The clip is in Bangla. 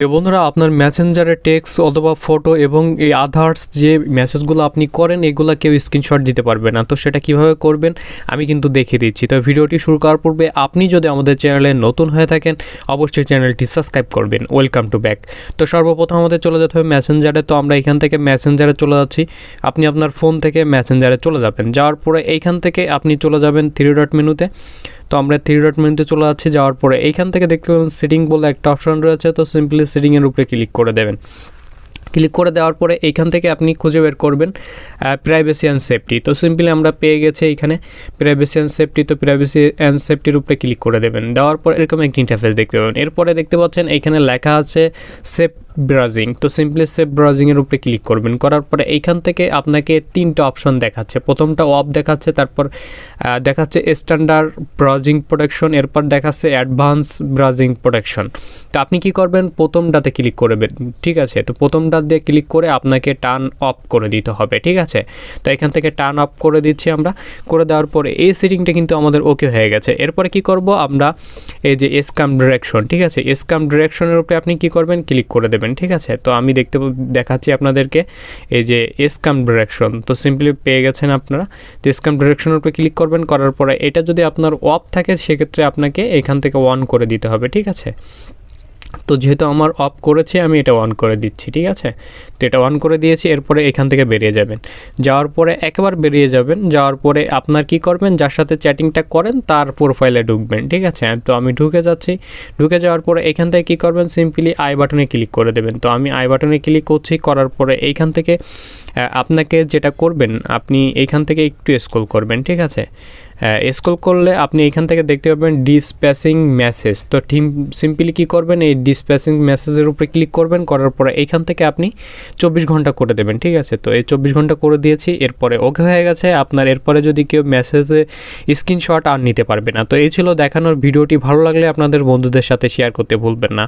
তো বন্ধুরা, আপনার মেসেঞ্জারে টেক্সট অথবা ফটো এবং এই আদার্স যে মেসেজগুলো আপনি করেন, এগুলো কেউ স্ক্রিনশট দিতে পারবে না। তো সেটা কীভাবে করবেন, আমি কিন্তু দেখিয়ে দিচ্ছি। তো ভিডিওটি শুরু করার পূর্বে আপনি যদি আমাদের চ্যানেলে নতুন হয়ে থাকেন, অবশ্যই চ্যানেলটি সাবস্ক্রাইব করবেন। ওয়েলকাম টু ব্যাক তো সর্বপ্রথম আমাদের চলে যেতে হবে মেসেঞ্জারে তো আমরা এখান থেকে মেসেঞ্জারে চলে যাচ্ছি। আপনি আপনার ফোন থেকে মেসেঞ্জারে চলে যাবেন। যাওয়ার পরে এইখান থেকে আপনি চলে যাবেন থ্রি ডট মেনুতে তো আমরা থ্রি ডট মেনুতে চলে যাচ্ছি, যাওয়ার পরে এইখান থেকে দেখতে পাবেন সেটিং বলে একটা অপশন রয়েছে, তো সিম্পলি সেটিংয়ের উপরে ক্লিক করে দেবেন। ক্লিক করে দেওয়ার পরে এইখান থেকে আপনি খুঁজে বের করবেন প্রাইভেসি অ্যান্ড সেফটি তো সিম্পলি আমরা পেয়ে গেছি এইখানে প্রাইভেসি অ্যান্ড সেফটি তো প্রাইভেসি অ্যান্ড সেফটির উপরে ক্লিক করে দেবেন। দেওয়ার পর এরকম একটি ইন্টারফেস দেখতে পাবেন। এরপরে দেখতে পাচ্ছেন এইখানে লেখা আছে সেফ ব্রাউজিং তো সিম্পলি সেফ ব্রাউজিংয়ের উপরে ক্লিক করবেন। করার পরে এইখান থেকে আপনাকে তিনটা অপশন দেখাচ্ছে। প্রথমটা অফ দেখাচ্ছে, তারপর দেখাচ্ছে স্ট্যান্ডার্ড ব্রাউজিং প্রোটেকশন এরপর দেখাচ্ছে অ্যাডভান্স ব্রাউজিং প্রোটেকশন তো আপনি কি করবেন? প্রথমটাতে ক্লিক করবেন ঠিক আছে? তো প্রথমটা দিয়ে ক্লিক করে আপনাকে টার্ন অফ করে দিতে হবে, ঠিক আছে? তো এখান থেকে টার্ন অফ করে দিচ্ছি আমরা। করে দেওয়ার পরে এই সেটিংটা কিন্তু আমাদের ওকে হয়ে গেছে। এরপরে কি করব আমরা? এই যে এসকাম ডিরেকশন ঠিক আছে? এসকাম ডিরেকশনের উপরে আপনি কি করবেন? ক্লিক করে দেবেন, ঠিক আছে? তো আমি দেখতে দেখাচ্ছি আপনাদেরকে এই যে এসকাম ডিরেকশন তো সিম্পলি পেয়ে গেছেন আপনারা। তো এসকাম ডিরেকশনের উপরে ক্লিক করবেন, করার পরে এটা যদি আপনার অফ থাকে, সেক্ষেত্রে আপনাকে এখান থেকে অন করে দিতে হবে, ঠিক আছে? তো যেহেতু আমার অফ করেছে, আমি এটা অন করে দিচ্ছি, ঠিক আছে? তো এটা অন করে দিয়েছি, এরপরে এখান থেকে বেরিয়ে যাবেন। যাওয়ার পরে একবার বেরিয়ে যাবেন, যাওয়ার পরে আপনার কি করবেন, যার সাথে চ্যাটিংটা করেন, তার প্রোফাইলে ঢুকবেন, ঠিক আছে? তো আমি ঢুকে যাচ্ছি, ঢুকে যাওয়ার পরে এখান থেকে কী করবেন সিম্পলি আই বাটনে ক্লিক করে দেবেন। তো আমি আই বাটনে ক্লিক করছি, করার পরে এইখান থেকে আপনাকে যেটা করবেন, আপনি এইখান থেকে একটু স্ক্রল করবেন, ঠিক আছে? স্ক্রল করলে আপনি এখান থেকে দেখতে পাবেন ডিসপ্যাসিং মেসেজ তো টিম সিম্পলি কী করবেন? এই ডিসপ্যাসিং মেসেজের উপরে ক্লিক করবেন, করার পরে এইখান থেকে আপনি চব্বিশ ঘণ্টা করে দেবেন, ঠিক আছে? তো এই চব্বিশ ঘণ্টা করে দিয়েছি, এরপরে ওকে হয়ে গেছে। আপনার এরপরে যদি কেউ মেসেজে স্ক্রিনশট আর নিতে পারবে না। তো এই ছিল দেখানোর ভিডিওটি। ভালো লাগলে আপনাদের বন্ধুদের সাথে শেয়ার করতে ভুলবেন না।